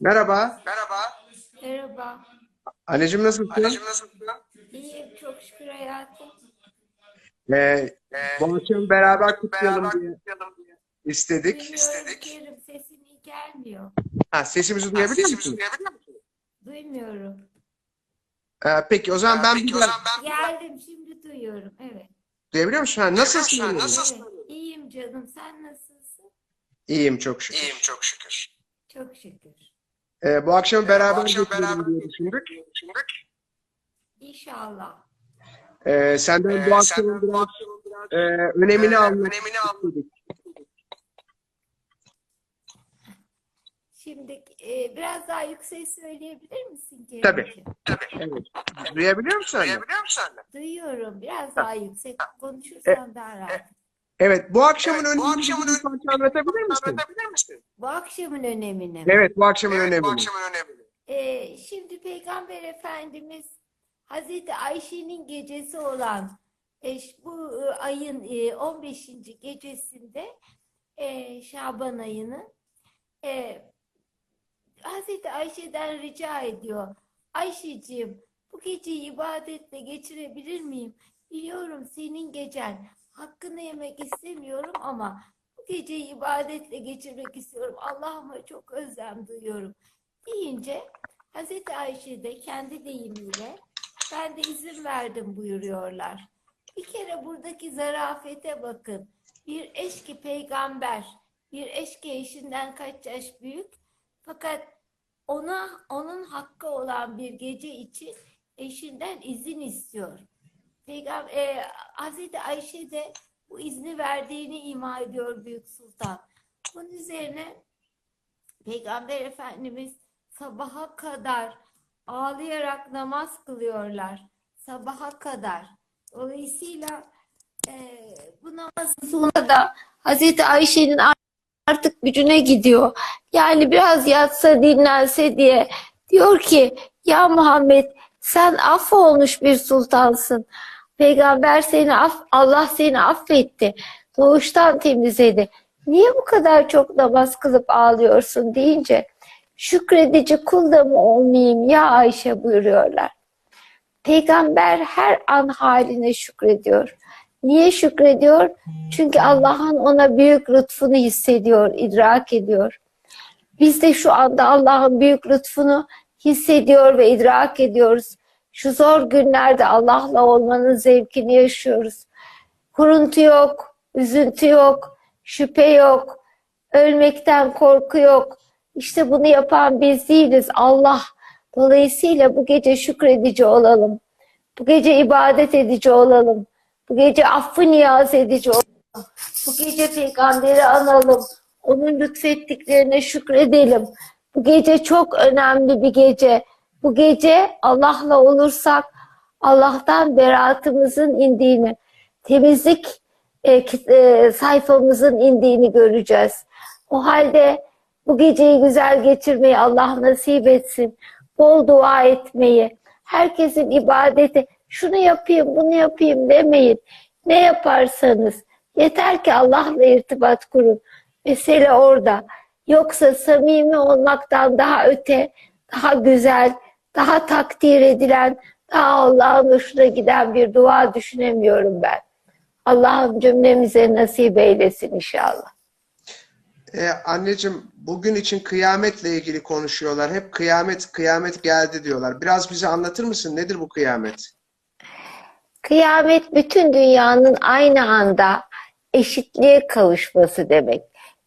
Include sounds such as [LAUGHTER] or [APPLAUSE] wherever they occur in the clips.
Merhaba. Merhaba. Merhaba. Anneciğim nasılsın? Anneciğim nasılsın? İyiyim çok şükür hayatım. Ee, Ee, bu akşam beraber kutlayalım beraber diye kutlayalım diye istedik. Duyuyorum, istedik. duyuyorum, sesin iyi gelmiyor. Ha, sesimizi duyabiliyor sesimizi musun? duyabiliyor musun? Duymuyorum. Ee, peki o zaman ben Peki bir o zaman ben Geldim şimdi duyuyorum. Evet. duyabiliyor musun? Ha, nasılsın? Nasılsın? Nasılsın? Evet. İyiyim canım. Sen nasılsın? İyiyim çok şükür. İyiyim çok şükür. Çok şükür. Ee, bu akşam Bu beraber akşam geçirelim beraber diye düşündük. düşündük. İnşallah. Ee, senden Ee, bu akşamın senden bu biraz biraz e, önemini e, önemini istedik. Şimdi e, biraz daha yüksek söyleyebilir misin Keremciğim? Tabii. Tabii. Evet. Duyabiliyor musun? Duyabiliyor musun? Duyuyorum. Biraz daha yüksek konuşursan daha rahat. Evet, bu akşamın Evet, bu önemini akşamın bir parça anlatabilir misin? Anlatabilir misin? Bu akşamın önemini. mi? Evet, bu akşamın Evet, bu önemini. akşamın önemini. Ee, şimdi Peygamber Efendimiz Hazreti Ayşe'nin gecesi olan e, bu e, ayın e, 15. gecesinde e, Şaban ayının e, Hazreti Ayşe'den rica ediyor. Ayşeciğim bu geceyi ibadetle geçirebilir miyim? Biliyorum senin gecen. Hakkını yemek istemiyorum ama bu geceyi ibadetle geçirmek istiyorum. Allah'ıma çok özlem duyuyorum deyince Hazreti Ayşe de kendi deyimiyle ben de izin verdim buyuruyorlar. Bir kere buradaki zarafete bakın. Bir eşki peygamber, bir eşki eşinden kaç yaş büyük fakat ona onun hakkı olan bir gece için eşinden izin istiyor. Peygamber e, Hazreti Ayşe de bu izni verdiğini ima ediyor Büyük Sultan. Bunun üzerine Peygamber Efendimiz sabaha kadar ağlayarak namaz kılıyorlar. Sabaha kadar. Dolayısıyla eee, bu namazın sonunda da Hazreti Ayşe'nin artık gücüne gidiyor. Yani biraz yatsa dinlense diye diyor ki ya Muhammed sen affolmuş bir sultansın. Peygamber seni aff Allah seni affetti. Doğuştan temizledi. Niye bu kadar çok namaz kılıp ağlıyorsun deyince şükredici kul da mı olmayayım ya Ayşe buyuruyorlar. Peygamber her an haline şükrediyor. Niye şükrediyor? Çünkü Allah'ın ona büyük lütfunu hissediyor, idrak ediyor. Biz de şu anda Allah'ın büyük lütfunu hissediyor ve idrak ediyoruz. Şu zor günlerde Allah'la olmanın zevkini yaşıyoruz. Kuruntu yok, üzüntü yok, şüphe yok, ölmekten korku yok. İşte bunu yapan biz değiliz, Allah. Dolayısıyla bu gece şükredici olalım. Bu gece ibadet edici olalım. Bu gece affı niyaz edici olalım. Bu gece peygamberi analım. Onun lütfettiklerine şükredelim. Bu gece çok önemli bir gece. Bu gece Allah'la olursak Allah'tan beraatımızın indiğini, temizlik e, e, sayfamızın indiğini göreceğiz. O halde bu geceyi güzel geçirmeyi Allah nasip etsin. Bol dua etmeyi, herkesin ibadeti, şunu yapayım, bunu yapayım demeyin. Ne yaparsanız yeter ki Allah'la irtibat kurun. Mesele orada. Yoksa samimi olmaktan daha öte, daha güzel, daha takdir edilen, daha Allah'ın hoşuna giden bir dua düşünemiyorum ben. Allah'ım cümlemize nasip eylesin inşallah. Ee, anneciğim bugün için kıyametle ilgili konuşuyorlar. Hep kıyamet kıyamet geldi diyorlar. Biraz bize anlatır mısın? Nedir bu kıyamet? Kıyamet bütün dünyanın aynı anda eşitliğe kavuşması demek.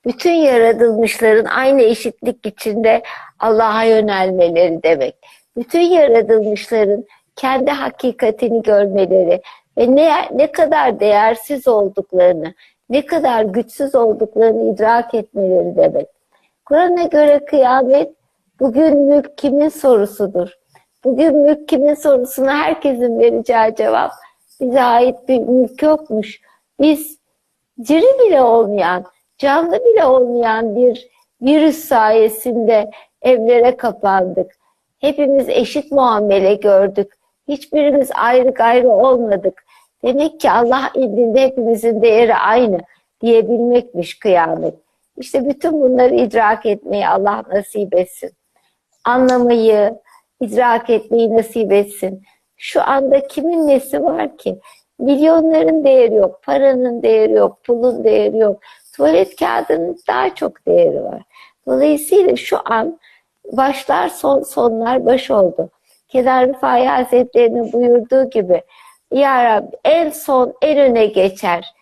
Bütün yaratılmışların aynı eşitlik içinde Allah'a yönelmeleri demek. Bütün yaratılmışların kendi hakikatini görmeleri ve ne, ne kadar değersiz olduklarını, ne kadar güçsüz olduklarını idrak etmeleri demek. Kur'an'a göre kıyamet bugün mülk kimin sorusudur. Bugün mülk kimin sorusuna herkesin vereceği cevap bize ait bir mülk yokmuş. Biz diri bile olmayan, canlı bile olmayan bir virüs sayesinde evlere kapandık. Hepimiz eşit muamele gördük. Hiçbirimiz ayrı gayrı olmadık. Demek ki Allah indinde hepimizin değeri aynı diyebilmekmiş kıyamet. İşte bütün bunları idrak etmeyi Allah nasip etsin. anlamayı, idrak etmeyi nasip etsin. Şu anda kimin nesi var ki? Milyonların değeri yok, paranın değeri yok, pulun değeri yok. Tuvalet kağıdının daha çok değeri var. Dolayısıyla şu an başlar son, sonlar baş oldu. Kenar Rıfai Hazretleri'nin buyurduğu gibi Ya Rabbi en son en öne geçer.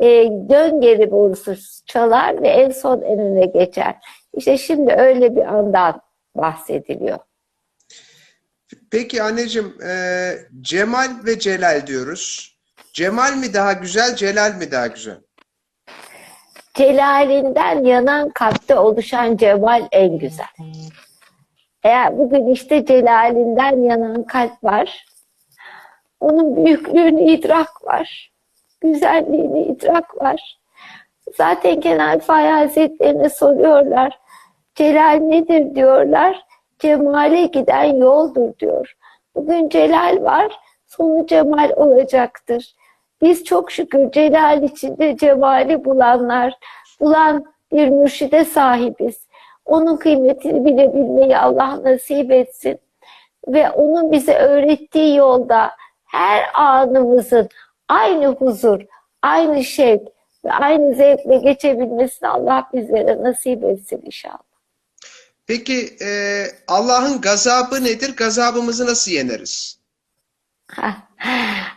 E, dön geri borusu çalar ve en son en öne geçer. İşte şimdi öyle bir andan bahsediliyor. Peki anneciğim, e, Cemal ve Celal diyoruz. Cemal mi daha güzel, Celal mi daha güzel? Celalinden yanan kalpte oluşan cemal en güzel. Eğer bugün işte celalinden yanan kalp var, onun büyüklüğünü idrak var, güzelliğini idrak var. Zaten Kenan Rıfai Hazretlerine soruyorlar, celal nedir diyorlar, cemale giden yoldur diyor. Bugün celal var, sonu cemal olacaktır. Biz çok şükür celal içinde cemali bulanlar, bulan bir mürşide sahibiz. Onun kıymetini bilebilmeyi Allah nasip etsin. Ve onun bize öğrettiği yolda her anımızın aynı huzur, aynı şevk ve aynı zevkle geçebilmesini Allah bizlere nasip etsin inşallah. Peki e, Allah'ın gazabı nedir? Gazabımızı nasıl yeneriz?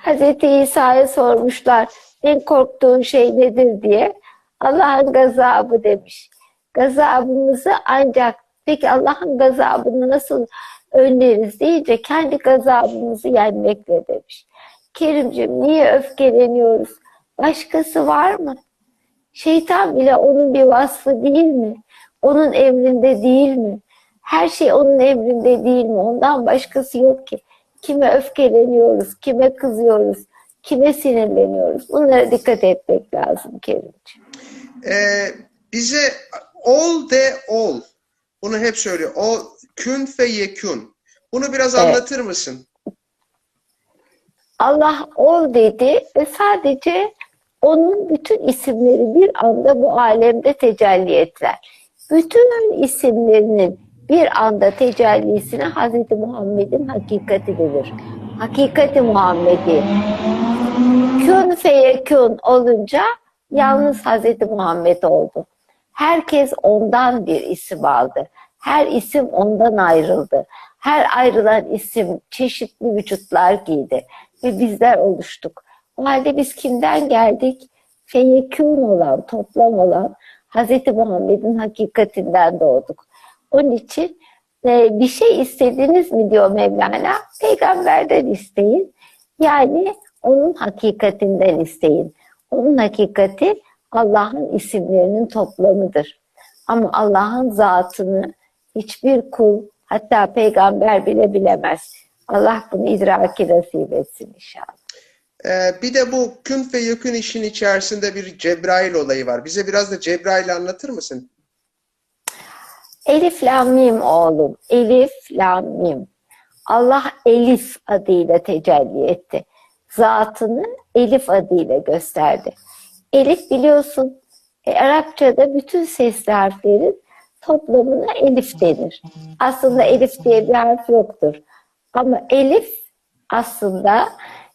Hazreti İsa'ya sormuşlar en korktuğun şey nedir diye. Allah'ın gazabı demiş. Gazabımızı ancak peki Allah'ın gazabını nasıl önleriz deyince kendi gazabımızı yenmekle demiş. Kerimcim niye öfkeleniyoruz? Başkası var mı? Şeytan bile onun bir vasfı değil mi? Onun emrinde değil mi? Her şey onun emrinde değil mi? Ondan başkası yok ki. Kime öfkeleniyoruz, kime kızıyoruz, kime sinirleniyoruz? Bunlara dikkat etmek lazım Kerimciğim. E, bize ol de ol. Bunu hep söylüyor. O kün fe yekün. Bunu biraz Evet. anlatır mısın? Allah ol dedi ve sadece onun bütün isimleri bir anda bu alemde tecelli ettiler. Bütün isimlerinin bir anda tecellisine Hazreti Muhammed'in hakikati denir. Hakikati Muhammedi. Kün feyekün olunca yalnız Hazreti Muhammed oldu. Herkes ondan bir isim aldı. Her isim ondan ayrıldı. Her ayrılan isim çeşitli vücutlar giydi ve bizler oluştuk. O halde biz kimden geldik? Feyekûn olan, toplam olan Hz. Muhammed'in hakikatinden doğduk. Onun için e, bir şey istediniz mi diyor Mevlana, peygamberden isteyin. Yani onun hakikatinden isteyin. Onun hakikati Allah'ın isimlerinin toplamıdır. Ama Allah'ın zatını hiçbir kul, hatta peygamber bile bilemez. Allah bunu idraki nasip etsin inşallah. Ee, bir de bu kün ve yekün işin içerisinde bir Cebrail olayı var. Bize biraz da Cebrail'i anlatır mısın? Elif Lam Mim oğlum. Elif Lam Mim. Allah Elif adıyla tecelli etti. Zatını Elif adıyla gösterdi. Elif biliyorsun e, Arapçada bütün sesli harflerin toplamına Elif denir. Aslında Elif diye bir harf yoktur. Ama Elif aslında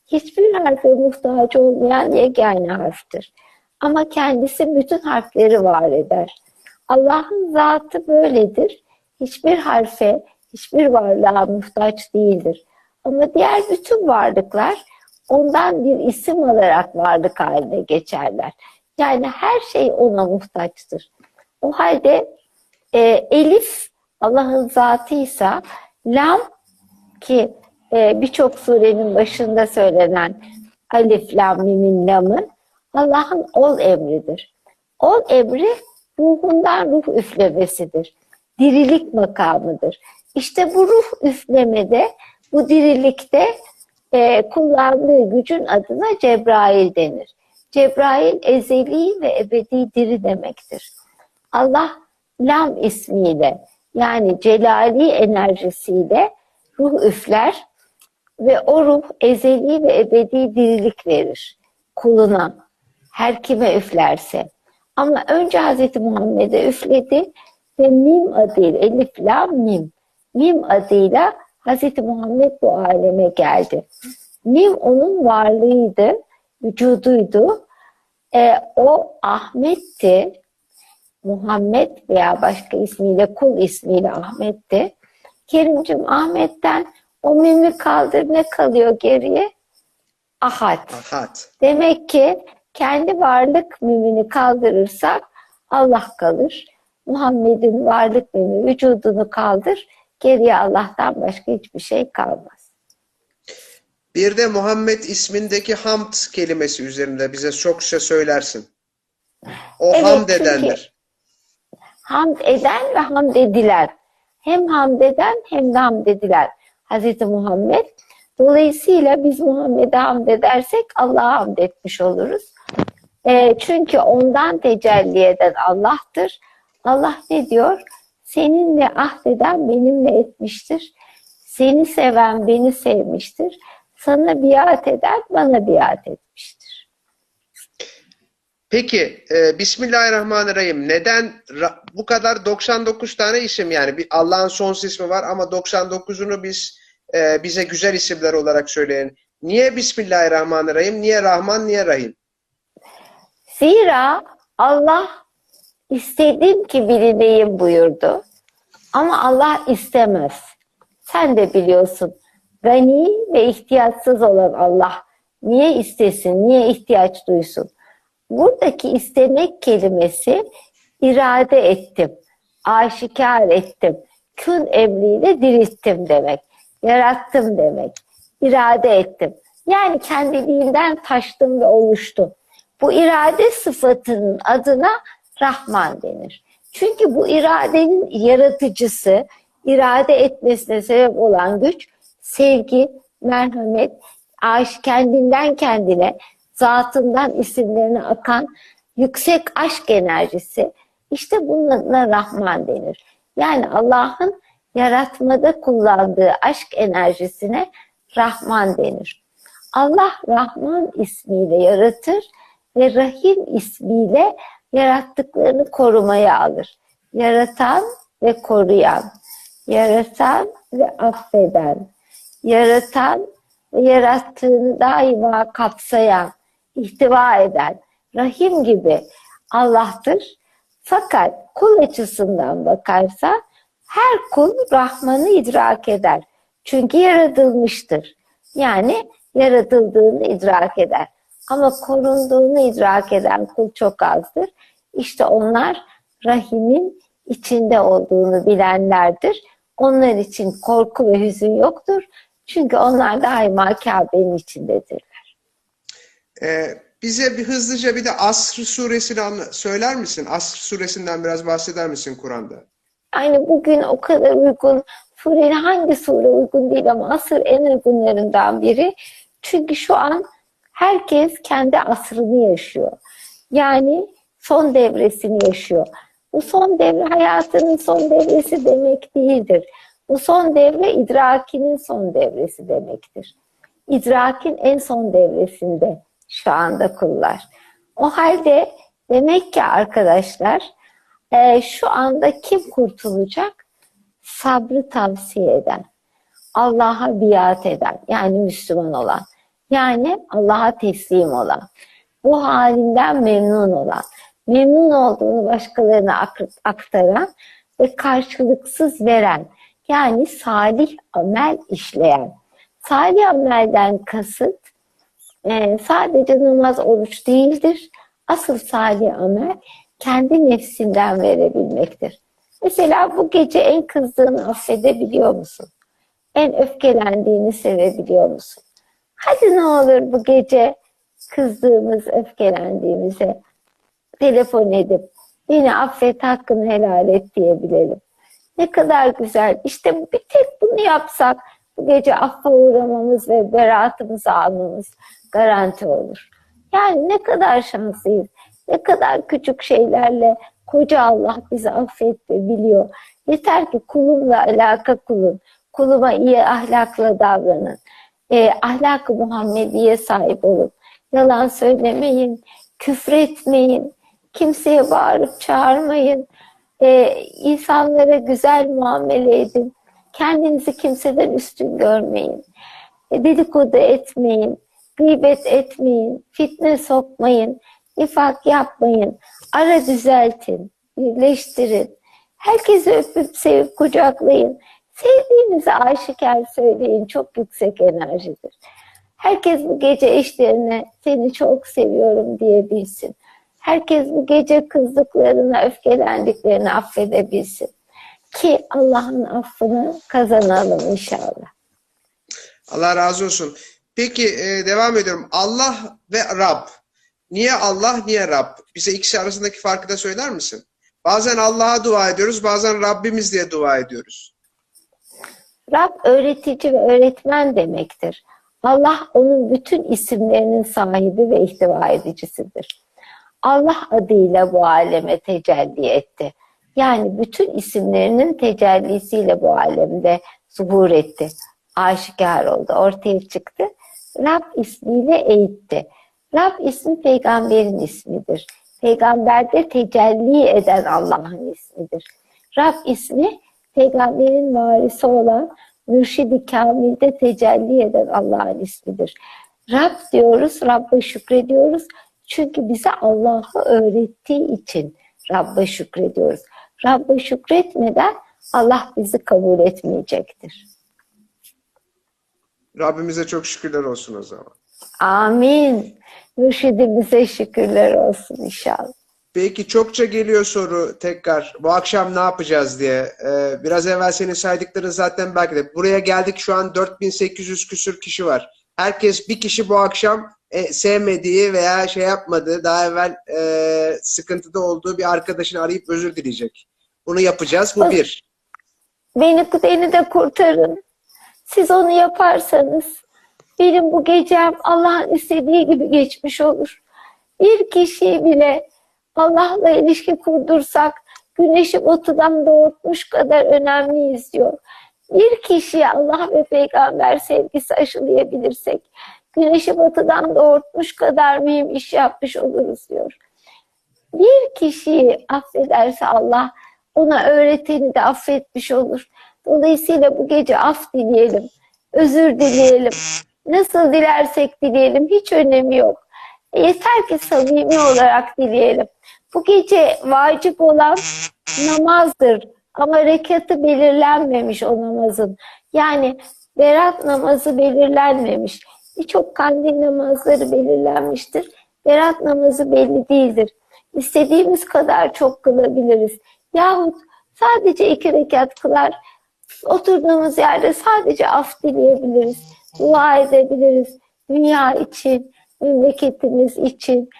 hiçbir harfe muhtaç olmayan yegane harftir. Ama kendisi bütün harfleri var eder. Allah'ın zatı böyledir. Hiçbir harfe, hiçbir varlığa muhtaç değildir. Ama diğer bütün varlıklar ondan bir isim alarak varlık haline geçerler. Yani her şey ona muhtaçtır. O halde e, Elif Allah'ın zatıysa Lam ki e, birçok surenin başında söylenen Alif Lam Mim'in Lam'ı Allah'ın ol emridir. Ol emri ruhundan ruh üflemesidir. Dirilik makamıdır. İşte bu ruh üflemede, bu dirilikte e, kullandığı gücün adına Cebrail denir. Cebrail ezeli ve ebedi diri demektir. Allah Lam ismiyle yani celali enerjisiyle ruh üfler ve o ruh ezeli ve ebedi dirilik verir kuluna. Her kime üflerse. Ama önce Hz. Muhammed'e üfledi ve Mim adıyla Elif Lam Mim Mim adıyla Hazreti Muhammed bu aleme geldi. Mim onun varlığıydı, vücuduydu. E, o Ahmet'ti, Muhammed veya başka ismiyle, kul ismiyle Ahmet'ti. Kerimcim Ahmet'ten o mimi kaldır ne kalıyor geriye? Ahad. Ahad. Demek ki kendi varlık mimini kaldırırsak Allah kalır. Muhammed'in varlık mimi vücudunu kaldır. Geriye Allah'tan başka hiçbir şey kalmaz. Bir de Muhammed ismindeki hamd kelimesi üzerinde bize çokça söylersin. O Evet, hamd edendir. Hamd eden ve hamd edilen. Hem hamd eden hem de hamd edilen. Hazreti Muhammed. Dolayısıyla biz Muhammed'e hamd edersek Allah'a hamd etmiş oluruz. E, çünkü ondan tecelli eden Allah'tır. Allah ne diyor? Seninle ahdeden benimle etmiştir. Seni seven beni sevmiştir. Sana biat eden bana biat etmiştir. Peki, e, Bismillahirrahmanirrahim. Neden bu kadar 99 tane isim yani bir Allah'ın sonsuz ismi var ama 99'unu biz e, bize güzel isimler olarak söyleyin. Niye Bismillahirrahmanirrahim? Niye Rahman? Niye Rahim? Zira Allah istedim ki bilineyim buyurdu. Ama Allah istemez. Sen de biliyorsun. Gani ve ihtiyaçsız olan Allah niye istesin, niye ihtiyaç duysun? Buradaki istemek kelimesi irade ettim, aşikar ettim, kün emriyle dirilttim demek, yarattım demek, irade ettim. Yani kendiliğinden taştım ve oluştum. Bu irade sıfatının adına Rahman denir. Çünkü bu iradenin yaratıcısı, irade etmesine sebep olan güç, sevgi, merhamet, aşk kendinden kendine, zatından isimlerine akan yüksek aşk enerjisi. İşte bununla Rahman denir. Yani Allah'ın yaratmada kullandığı aşk enerjisine Rahman denir. Allah Rahman ismiyle yaratır ve Rahim ismiyle yarattıklarını korumaya alır. Yaratan ve koruyan, yaratan ve affeden, yaratan ve yarattığını daima kapsayan, ihtiva eden, Rahim gibi Allah'tır. Fakat kul açısından bakarsa her kul Rahman'ı idrak eder. Çünkü yaratılmıştır. Yani yaratıldığını idrak eder. Ama korunduğunu idrak eden kul çok azdır. İşte onlar rahimin içinde olduğunu bilenlerdir. Onlar için korku ve hüzün yoktur. Çünkü onlar daima Kabe'nin içindedirler. Ee, bize bir hızlıca bir de Asr suresini anla- söyler misin? Asr suresinden biraz bahseder misin Kur'an'da? Yani bugün o kadar uygun, surenin hangi sure uygun değil ama asır en uygunlarından biri. Çünkü şu an herkes kendi asrını yaşıyor. Yani son devresini yaşıyor. Bu son devre hayatının son devresi demek değildir. Bu son devre idrakinin son devresi demektir. İdrakin en son devresinde şu anda kullar. O halde demek ki arkadaşlar e, şu anda kim kurtulacak? Sabrı tavsiye eden, Allah'a biat eden, yani Müslüman olan, yani Allah'a teslim olan, bu halinden memnun olan, memnun olduğunu başkalarına ak- aktaran ve karşılıksız veren, yani salih amel işleyen. Salih amelden kasıt e, sadece namaz, oruç değildir. Asıl salih amel kendi nefsinden verebilmektir. Mesela bu gece en kızdığını affedebiliyor musun? En öfkelendiğini sevebiliyor musun? Hadi ne olur bu gece kızdığımız, öfkelendiğimize telefon edip beni affet, hakkını helal et diyebilelim. Ne kadar güzel. İşte bir tek bunu yapsak bu gece affa uğramamız ve beraatımızı almamız garanti olur. Yani ne kadar şanslıyız. Ne kadar küçük şeylerle koca Allah bizi affetti biliyor. Yeter ki kulumla alaka kulun. Kuluma iyi ahlakla davranın. E, ahlak-ı Muhammediye sahip olun. Yalan söylemeyin, küfretmeyin, kimseye bağırıp çağırmayın. E, insanlara güzel muamele edin. Kendinizi kimseden üstün görmeyin. E, Dedikodu etmeyin. Gıybet etmeyin. Fitne sokmayın. nifak yapmayın. Ara düzeltin. Birleştirin. Herkesi öpüp sevip kucaklayın. Sevdiğinizi aşikar söyleyin. Çok yüksek enerjidir. Herkes bu gece eşlerine seni çok seviyorum diyebilsin. Herkes bu gece kızdıklarına, öfkelendiklerini affedebilsin. Ki Allah'ın affını kazanalım inşallah. Allah razı olsun. Peki e, devam ediyorum. Allah ve Rab. Niye Allah, niye Rab? Bize ikisi arasındaki farkı da söyler misin? Bazen Allah'a dua ediyoruz, bazen Rabbimiz diye dua ediyoruz. Rab öğretici ve öğretmen demektir. Allah onun bütün isimlerinin sahibi ve ihtiva edicisidir. Allah adıyla bu aleme tecelli etti. Yani bütün isimlerinin tecellisiyle bu alemde zuhur etti. Aşikar oldu, ortaya çıktı. Rab ismiyle eğitti. Rab ismi peygamberin ismidir. Peygamberde tecelli eden Allah'ın ismidir. Rab ismi peygamberin varisi olan mürşidi kamilde tecelli eden Allah'ın ismidir. Rab diyoruz, Rabb'a şükrediyoruz. Çünkü bize Allah'ı öğrettiği için Rabb'a şükrediyoruz. Rabb'a şükretmeden Allah bizi kabul etmeyecektir. Rabbimize çok şükürler olsun o zaman. Amin. Mürşidimize şükürler olsun inşallah. Peki çokça geliyor soru tekrar. Bu akşam ne yapacağız diye. Ee, biraz evvel senin saydıkların zaten belki de. Buraya geldik şu an 4800 küsür kişi var. Herkes bir kişi bu akşam e, sevmediği veya şey yapmadığı, daha evvel e, sıkıntıda olduğu bir arkadaşını arayıp özür dileyecek. Bunu yapacağız. Bu bir. Beni, beni de kurtarın. Siz onu yaparsanız benim bu gecem Allah'ın istediği gibi geçmiş olur. Bir kişiyi bile Allah'la ilişki kurdursak güneşi batıdan doğurtmuş kadar önemliyiz diyor. Bir kişiye Allah ve peygamber sevgisi aşılayabilirsek güneşi batıdan doğurtmuş kadar mühim iş yapmış oluruz diyor. Bir kişiyi affederse Allah ona öğreteni de affetmiş olur. Dolayısıyla bu gece af dileyelim, özür dileyelim. Nasıl dilersek dileyelim hiç önemi yok. Yeter ki samimi olarak dileyelim. Bu gece vacip olan namazdır. Ama rekatı belirlenmemiş o namazın. Yani berat namazı belirlenmemiş. Birçok kandil namazları belirlenmiştir. Berat namazı belli değildir. İstediğimiz kadar çok kılabiliriz. Yahut sadece iki rekat kılar, oturduğumuz yerde sadece af dileyebiliriz. Dua edebiliriz. Dünya için, memleketimiz için.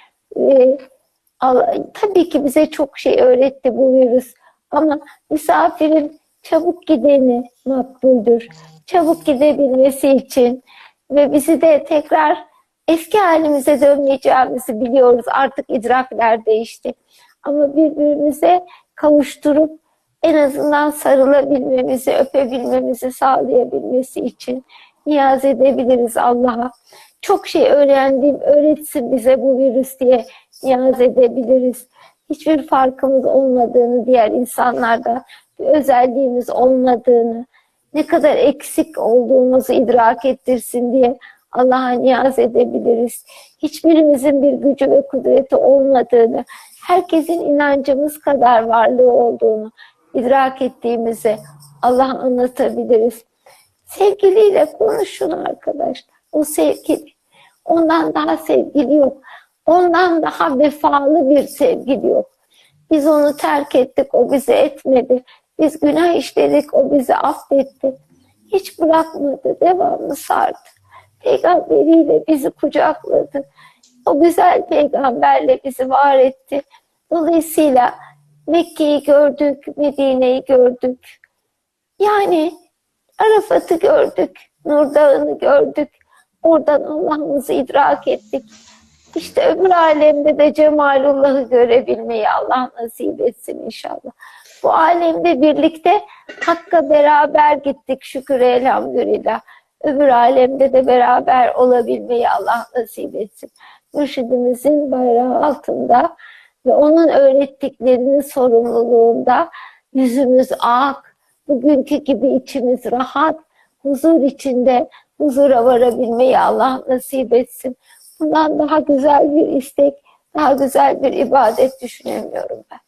Allah, tabii ki bize çok şey öğretti bu virüs. Ama misafirin çabuk gideni makbuldür. Çabuk gidebilmesi için ve bizi de tekrar eski halimize dönmeyeceğimizi biliyoruz. Artık idrakler değişti. Ama birbirimize kavuşturup en azından sarılabilmemizi, öpebilmemizi sağlayabilmesi için niyaz edebiliriz Allah'a. Çok şey öğrendim, öğretsin bize bu virüs diye niyaz edebiliriz. Hiçbir farkımız olmadığını, diğer insanlarda bir özelliğimiz olmadığını, ne kadar eksik olduğumuzu idrak ettirsin diye Allah'a niyaz edebiliriz. Hiçbirimizin bir gücü ve kudreti olmadığını, herkesin inancımız kadar varlığı olduğunu idrak ettiğimizi Allah'a anlatabiliriz. Sevgiliyle konuşun arkadaşlar. O sevgili. Ondan daha sevgili yok. Ondan daha vefalı bir sevgili yok. Biz onu terk ettik, o bizi etmedi. Biz günah işledik, o bizi affetti. Hiç bırakmadı, devamlı sardı. Peygamberiyle bizi kucakladı. O güzel peygamberle bizi var etti. Dolayısıyla Mekke'yi gördük, Medine'yi gördük. Yani Arafat'ı gördük, Nur Dağı'nı gördük. Oradan Allah'ımızı idrak ettik. İşte öbür alemde de Cemalullah'ı görebilmeyi Allah nasip etsin inşallah. Bu alemde birlikte Hakk'a beraber gittik şükür elhamdülillah. Öbür alemde de beraber olabilmeyi Allah nasip etsin. Mürşidimizin bayrağı altında ve onun öğrettiklerinin sorumluluğunda yüzümüz ak, bugünkü gibi içimiz rahat, huzur içinde huzura varabilmeyi Allah nasip etsin. Bundan daha güzel bir istek, daha güzel bir ibadet düşünemiyorum ben.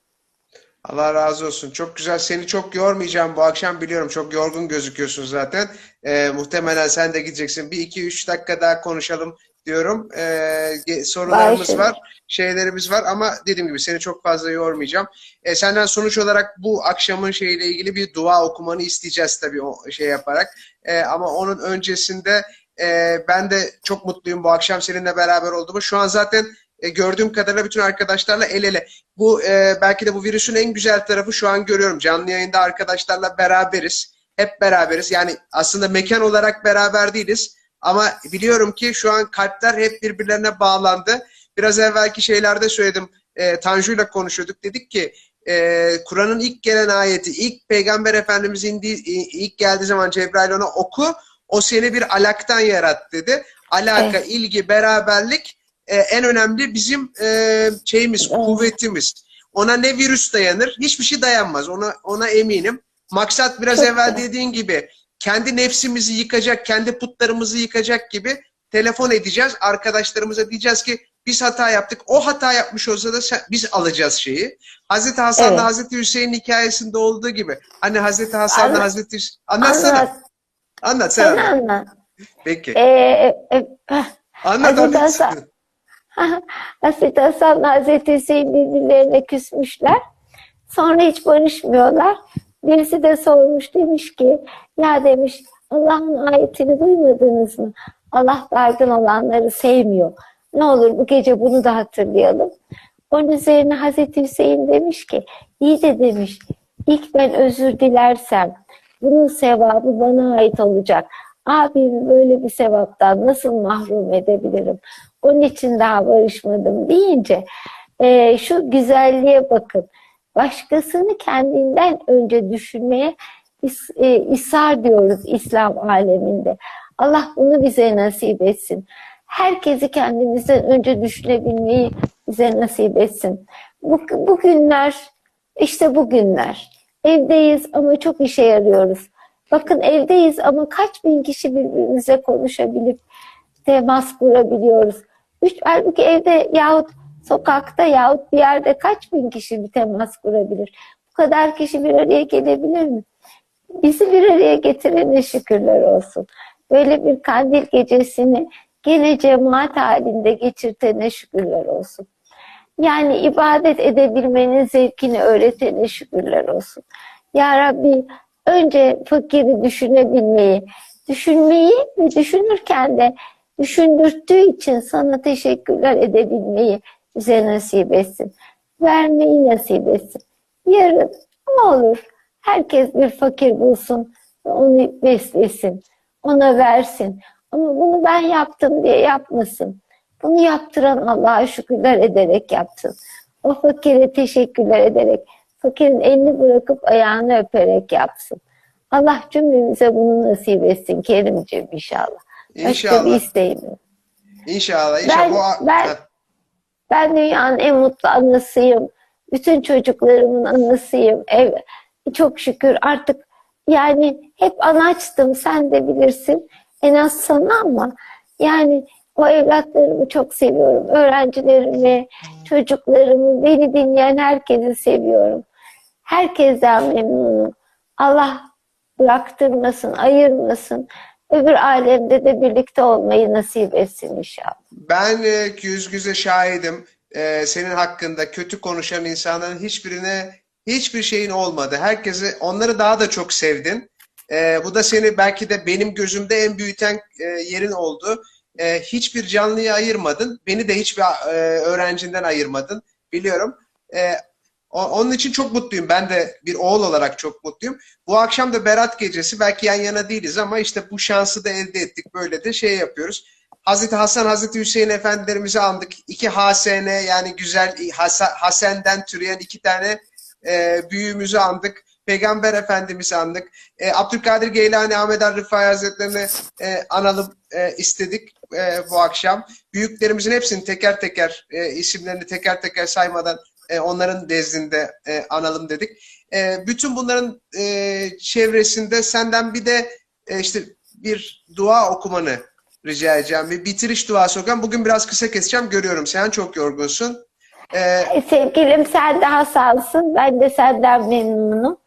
Allah razı olsun. Çok güzel. Seni çok yormayacağım bu akşam biliyorum. Çok yorgun gözüküyorsun zaten. Ee, muhtemelen sen de gideceksin. Bir iki üç dakika daha konuşalım diyorum. Ee, sorularımız Başlayalım. var, şeylerimiz var ama dediğim gibi seni çok fazla yormayacağım. Ee, senden sonuç olarak bu akşamın şeyle ilgili bir dua okumanı isteyeceğiz tabii o şey yaparak. Ee, ama onun öncesinde e, ben de çok mutluyum bu akşam seninle beraber olduğumu. Şu an zaten e, gördüğüm kadarıyla bütün arkadaşlarla el ele. Bu e, belki de bu virüsün en güzel tarafı şu an görüyorum. Canlı yayında arkadaşlarla beraberiz. Hep beraberiz. Yani aslında mekan olarak beraber değiliz. Ama biliyorum ki şu an kalpler hep birbirlerine bağlandı. Biraz evvelki şeylerde söyledim. E, Tanju'yla konuşuyorduk. Dedik ki e, Kur'an'ın ilk gelen ayeti, ilk Peygamber Efendimiz indiği, ilk geldiği zaman Cebrail ona oku. O seni bir alaktan yarat dedi. Alaka, Evet. ilgi, beraberlik e, en önemli bizim e, şeyimiz, Evet. kuvvetimiz. Ona ne virüs dayanır? Hiçbir şey dayanmaz. Ona ona eminim. Maksat biraz Çok evvel dediğin gibi kendi nefsimizi yıkacak, kendi putlarımızı yıkacak gibi telefon edeceğiz. Arkadaşlarımıza diyeceğiz ki biz hata yaptık. O hata yapmış olsa da sen- biz alacağız şeyi. Hazreti Hasan'la Evet. Hazreti Hüseyin hikayesinde olduğu gibi. Hani Hazreti Hasan'la Anlat. Hazreti Hüseyin. Anlatsana. Anlat, Anlat sen sen anlat. anlat. Peki. Ee, e, e, Anlat Hazreti anlat. Hasan. [LAUGHS] Hazreti Hasan'la Hazreti Hüseyin birbirlerine küsmüşler. Sonra hiç barışmıyorlar. Birisi de sormuş demiş ki ya demiş Allah'ın ayetini duymadınız mı? Allah dargın olanları sevmiyor. Ne olur bu gece bunu da hatırlayalım. Onun üzerine Hazreti Hüseyin demiş ki iyi de demiş ilk ben özür dilersem bunun sevabı bana ait olacak. Abimi böyle bir sevaptan nasıl mahrum edebilirim? Onun için daha barışmadım deyince e, şu güzelliğe bakın. Başkasını kendinden önce düşünmeye e, isar diyoruz İslam aleminde. Allah bunu bize nasip etsin. Herkesi kendimizden önce düşünebilmeyi bize nasip etsin. Bu, bu günler, işte bu günler. Evdeyiz ama çok işe yarıyoruz. Bakın evdeyiz ama kaç bin kişi birbirimize konuşabilip temas kurabiliyoruz. Üç, halbuki evde yahut sokakta yahut bir yerde kaç bin kişi bir temas kurabilir? Bu kadar kişi bir araya gelebilir mi? Bizi bir araya getirene şükürler olsun. Böyle bir kandil gecesini gene cemaat halinde geçirtene şükürler olsun. Yani ibadet edebilmenin zevkini öğretene şükürler olsun. Ya Rabbi önce fakiri düşünebilmeyi, düşünmeyi ve düşünürken de düşündürttüğü için sana teşekkürler edebilmeyi bize nasip etsin. Vermeyi nasip etsin. Yarın ne olur herkes bir fakir bulsun onu beslesin, ona versin. Ama bunu ben yaptım diye yapmasın. Bunu yaptıran Allah'a şükürler ederek yapsın. O fakire teşekkürler ederek, fakirin elini bırakıp ayağını öperek yapsın. Allah cümlemize bunu nasip etsin Kerimciğim inşallah. Başka bir İnşallah. isteğim yok. İnşallah. İnşallah. Ben- Bu, ben- Ben dünyanın en mutlu anasıyım. Bütün çocuklarımın anasıyım. Ev, çok şükür artık yani hep anaçtım sen de bilirsin. En az sana ama yani o evlatlarımı çok seviyorum. Öğrencilerimi, çocuklarımı, beni dinleyen herkesi seviyorum. Herkesten memnunum. Allah bıraktırmasın, ayırmasın. Öbür alemde de birlikte olmayı nasip etsin inşallah. Ben e, yüz göze şahidim. E, senin hakkında kötü konuşan insanların hiçbirine hiçbir şeyin olmadı. Herkesi onları daha da çok sevdin. E, bu da seni belki de benim gözümde en büyüten yerin oldu. Hiçbir canlıyı ayırmadın. Beni de hiçbir e, öğrencinden ayırmadın. Biliyorum. Onun için çok mutluyum. Ben de bir oğul olarak çok mutluyum. Bu akşam da Berat gecesi. Belki yan yana değiliz ama işte bu şansı da elde ettik. Böyle de şey yapıyoruz. Hazreti Hasan, Hazreti Hüseyin efendilerimizi andık. İki Hasene yani güzel Hasen'den türeyen iki tane e, büyüğümüzü andık. Peygamber Efendimiz'i andık. E, Abdülkadir Geylani, Ahmet Er Rıfai Hazretlerini e, analım e, istedik e, bu akşam. Büyüklerimizin hepsini teker teker e, isimlerini teker teker saymadan e, onların nezdinde e, analım dedik. e, bütün bunların e, çevresinde senden bir de e, işte bir dua okumanı rica edeceğim. Bir bitiriş duası okuyan. Bugün biraz kısa keseceğim. Görüyorum sen çok yorgunsun. E, Sevgilim sen daha sağlısın. Ben de senden memnunum.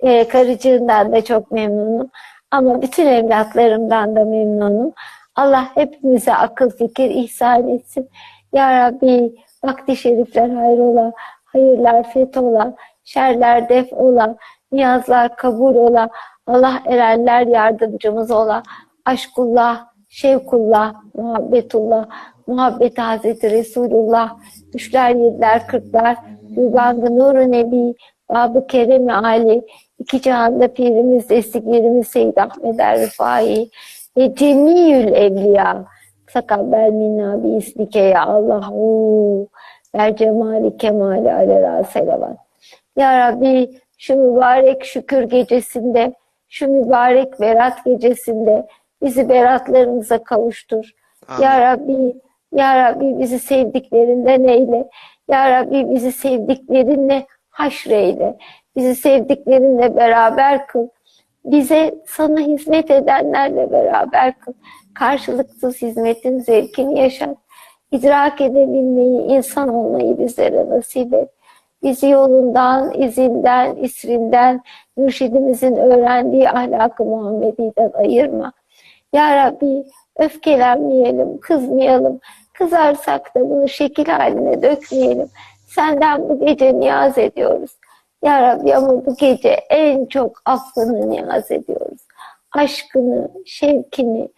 Ee, karıcığından da çok memnunum. Ama bütün evlatlarımdan da memnunum. Allah hepimize akıl fikir ihsan etsin. Ya Rabbi vakti şerifler hayrola, hayırlar fethola, şerler def ola, niyazlar kabul ola, Allah erenler yardımcımız ola, aşkullah, şevkullah, muhabbetullah, muhabbet Hazreti Resulullah, üçler, yediler, kırklar, Gülbangı Nur-u Nebi, Bab-ı Kerem-i Ali, iki cihanda pirimiz, desteklerimiz Seyyid Ahmet er Rifai ve Cemiyül Evliya. Sakabbel minna bi ismike ya Allahu ver cemali kemali alera selavat. Ya Rabbi şu mübarek şükür gecesinde, şu mübarek berat gecesinde bizi beratlarımıza kavuştur. amin. Ya Rabbi, Ya Rabbi bizi sevdiklerinden eyle. Ya Rabbi bizi sevdiklerinle haşreyle. Bizi sevdiklerinle beraber kıl. Bize sana hizmet edenlerle beraber kıl. Karşılıksız hizmetin zevkini yaşat. İdrak edebilmeyi, insan olmayı bizlere nasip et. Bizi yolundan, izinden, isrinden, mürşidimizin öğrendiği ahlakı Muhammedi'den ayırma. Ya Rabbi öfkelenmeyelim, kızmayalım. Kızarsak da bunu şekil haline dökmeyelim. Senden bu gece niyaz ediyoruz. Ya Rabbi ama bu gece en çok affını niyaz ediyoruz. Aşkını, şevkini,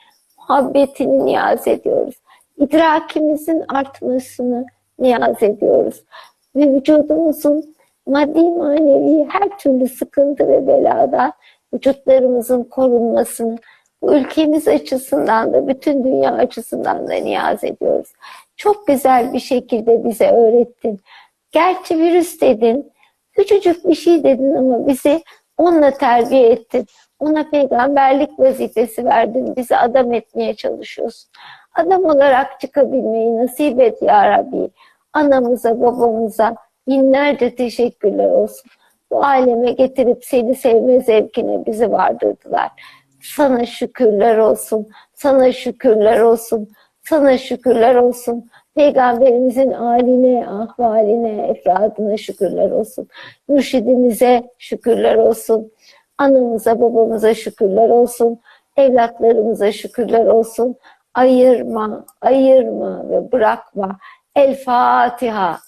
muhabbetini niyaz ediyoruz. İdrakimizin artmasını niyaz ediyoruz. Ve vücudumuzun maddi manevi her türlü sıkıntı ve beladan vücutlarımızın korunmasını, bu ülkemiz açısından da bütün dünya açısından da niyaz ediyoruz. Çok güzel bir şekilde bize öğrettin. Gerçi virüs dedin, küçücük bir şey dedin ama bizi onunla terbiye ettin. Ona peygamberlik vazifesi verdin. Bizi adam etmeye çalışıyorsun. Adam olarak çıkabilmeyi nasip et ya Rabbi. Anamıza, babamıza binlerce teşekkürler olsun. Bu aleme getirip seni sevme zevkine bizi vardırdılar. Sana şükürler olsun. Sana şükürler olsun. Sana şükürler olsun. Peygamberimizin haline, ahvaline, efradına şükürler olsun. Mürşidimize şükürler olsun. Anamıza, babamıza şükürler olsun. Evlatlarımıza şükürler olsun. Ayırma, ayırma ve bırakma. El Fatiha.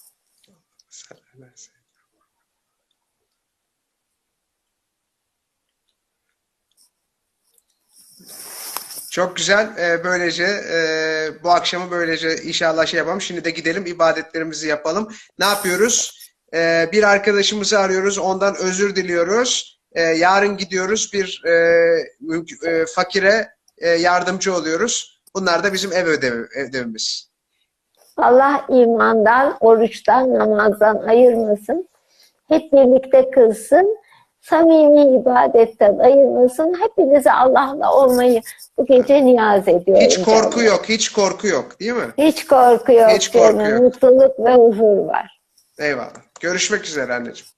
Çok güzel. Ee, böylece e, bu akşamı böylece inşallah şey yapalım. Şimdi de gidelim ibadetlerimizi yapalım. Ne yapıyoruz? Ee, bir arkadaşımızı arıyoruz. Ondan özür diliyoruz. Ee, yarın gidiyoruz bir e, e, fakire e, yardımcı oluyoruz. Bunlar da bizim ev ödevi, ödevimiz. Allah imandan, oruçtan, namazdan ayırmasın. Hep birlikte kılsın. Samimi ibadetten ayırmasın. Hepinize Allah'la olmayı bu gece niyaz ediyorum. Hiç korku canım. yok, hiç korku yok, değil mi? Hiç korku yok. Hiç korku canım. yok. Mutluluk ve huzur var. Eyvallah. Görüşmek üzere anneciğim.